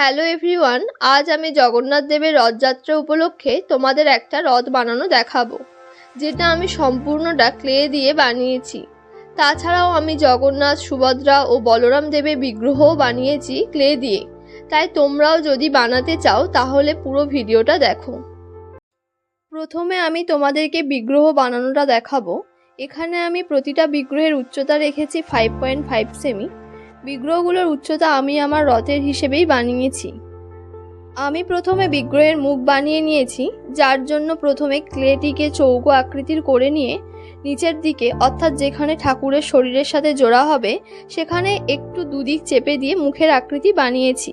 Hello everyone, আজ আমি জগন্নাথ দেবের রথযাত্রা উপলক্ষে তোমাদের একটা রথ বানানো দেখাবো, যেটা আমি সম্পূর্ণটা ক্লে দিয়ে বানিয়েছি। তাছাড়াও আমি জগন্নাথ, সুভদ্রা ও বলরাম দেবের বিগ্রহও বানিয়েছি ক্লে দিয়ে। তাই তোমরাও যদি বানাতে চাও, তাহলে পুরো ভিডিওটা দেখো। প্রথমে আমি তোমাদেরকে বিগ্রহ বানানোটা দেখাবো। এখানে আমি প্রতিটা বিগ্রহের উচ্চতা রেখেছি ফাইভ পয়েন্ট ফাইভ সেমি বিগ্রহগুলোর উচ্চতা আমি আমার রথের হিসেবেই বানিয়েছি। আমি প্রথমে বিগ্রহের মুখ বানিয়ে নিয়েছি, যার জন্য প্রথমে ক্লেটিকে চৌকো আকৃতির করে নিয়ে নিচের দিকে, অর্থাৎ যেখানে ঠাকুরের শরীরের সাথে জোড়া হবে, সেখানে একটু দুদিক চেপে দিয়ে মুখের আকৃতি বানিয়েছি।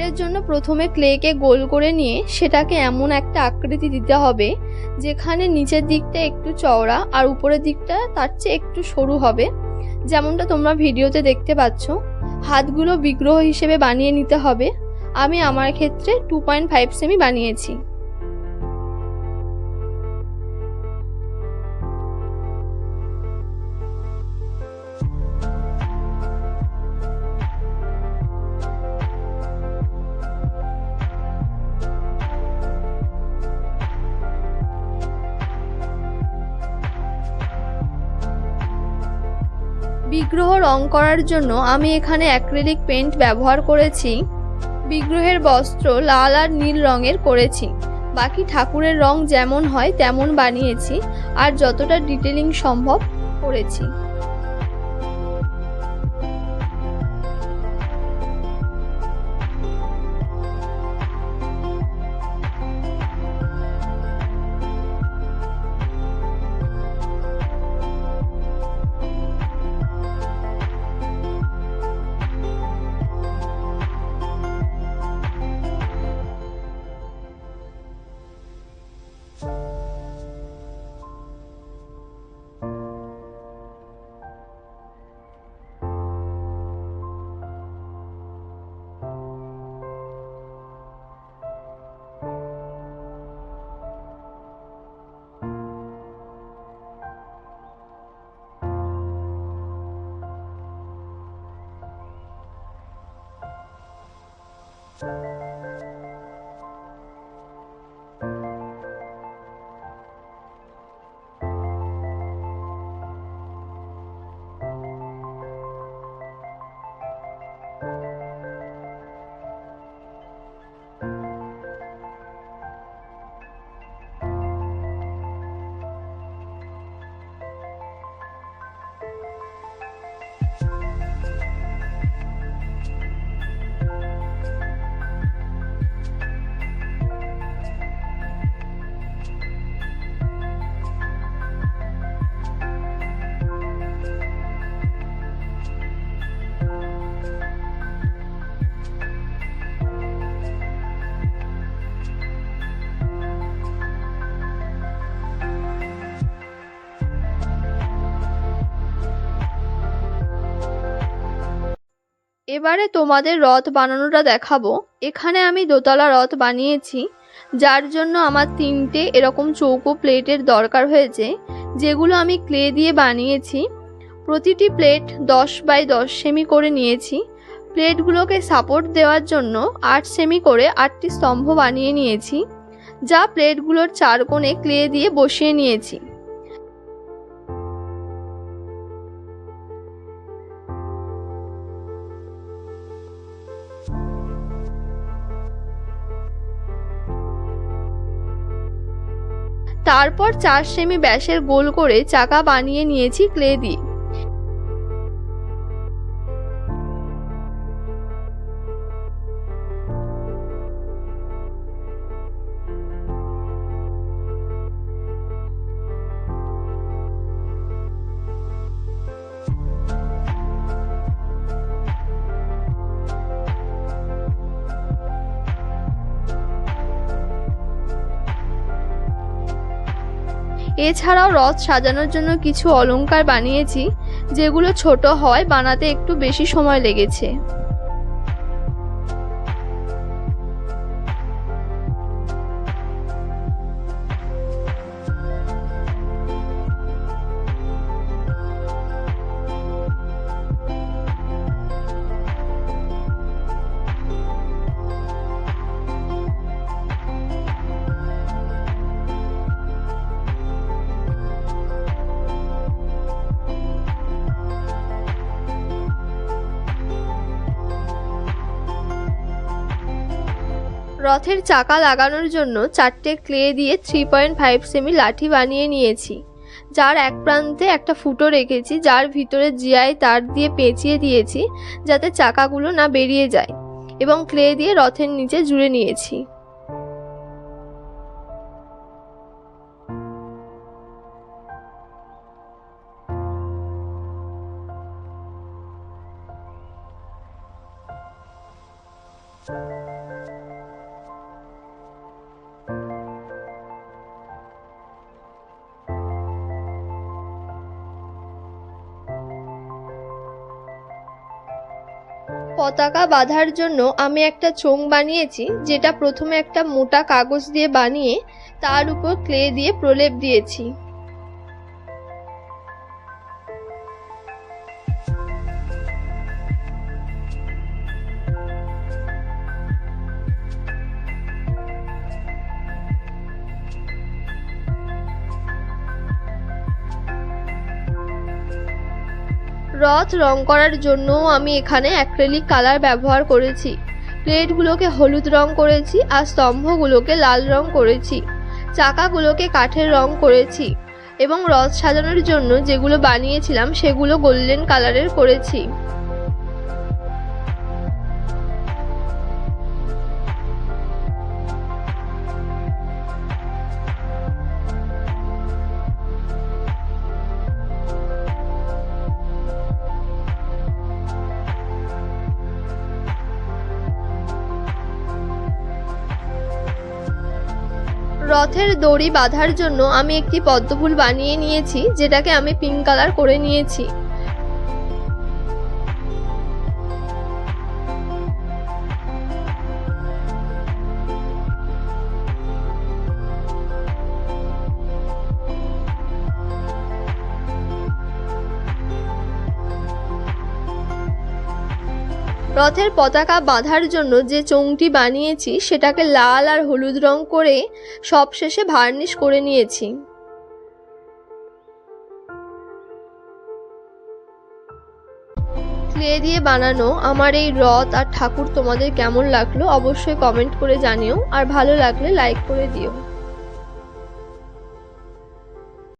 শরীরের জন্য প্রথমে ক্লেকে গোল করে নিয়ে সেটাকে এমন একটা আকৃতি দিতে হবে, যেখানে নিচের দিকটা একটু চওড়া আর উপরের দিকটা তার চেয়ে একটু সরু হবে। যেমনটা তোমরা ভিডিওতে দেখতে পাচ্ছ, হাতগুলো বিগ্রহ হিসেবে বানিয়ে নিতে হবে। আমি আমার ক্ষেত্রে টু পয়েন্ট ফাইভ সেমি বানিয়েছি। বিগ্রহ রং করার জন্য আমি এখানে অ্যাক্রেলিক পেন্ট ব্যবহার করেছি। বিগ্রহের বস্ত্র লাল আর নীল রঙের করেছি। বাকি ঠাকুরের রং যেমন হয় তেমন বানিয়েছি। আর যতটা ডিটেলিং সম্ভব করেছি। you এবারে তোমাদের রথ বানানোটা দেখাবো। এখানে আমি দোতলা রথ বানিয়েছি, যার জন্য আমার তিনটে এরকম চৌকো প্লেটের দরকার হয়েছে, যেগুলো আমি ক্লে দিয়ে বানিয়েছি। প্রতিটি প্লেট দশ বাই দশ সেমি করে নিয়েছি। প্লেটগুলোকে সাপোর্ট দেওয়ার জন্য আট সেমি করে আটটি স্তম্ভ বানিয়ে নিয়েছি, যা প্লেটগুলোর চার কোণে ক্লে দিয়ে বসিয়ে নিয়েছি। তারপর চার সেমি ব্যাসের গোল করে চাকা বানিয়ে নিয়েছি ক্লে দিয়ে এছাড়াও রথ সাজানোর জন্য কিছু অলংকার বানিয়েছি, যেগুলো ছোট হয়, বানাতে একটু বেশি সময় লেগেছে। রথের চাকা লাগানোর জন্য চারটে ক্লে দিয়ে থ্রি পয়েন্ট ফাইভ সেমি লাঠি বানিয়ে নিয়েছি। যার এক প্রান্তে একটা ফুটো রেখেছি, যার ভিতরে জিআই তার দিয়ে পেঁচিয়ে দিয়েছি যাতে চাকাগুলো না বেরিয়ে যায় এবং ক্লে দিয়ে রথের নিচে জুড়ে নিয়েছি। পতাকা বাঁধার জন্য আমি একটা চোং বানিয়েছি, যেটা প্রথমে একটা মোটা কাগজ দিয়ে বানিয়ে তার উপর ক্লে দিয়ে প্রলেপ দিয়েছি। রথ রং করার জন্যও আমি এখানে অ্যাক্রেলিক কালার ব্যবহার করেছি। প্লেটগুলোকে হলুদ রং করেছি আর স্তম্ভগুলোকে লাল রং করেছি। চাকাগুলোকে কাঠের রং করেছি এবং রথ সাজানোর জন্য যেগুলো বানিয়েছিলাম সেগুলো গোল্ডেন কালারের করেছি। রথের দড়ি বাঁধার জন্য আমি একটি পদ্মফুল বানিয়ে নিয়েছি, যেটাকে আমি পিঙ্ক কালার করে নিয়েছি। রথের পতাকা বাঁধার জন্য যে চোঙটি বানিয়েছি, সেটাকে লাল আর হলুদ রং করে সবশেষে ভার্নিশ করে নিয়েছি। ক্লে দিয়ে বানানো আমার এই রথ আর ঠাকুর তোমাদের কেমন লাগল অবশ্যই কমেন্ট করে জানিও, আর ভালো লাগলে লাইক করে দিও।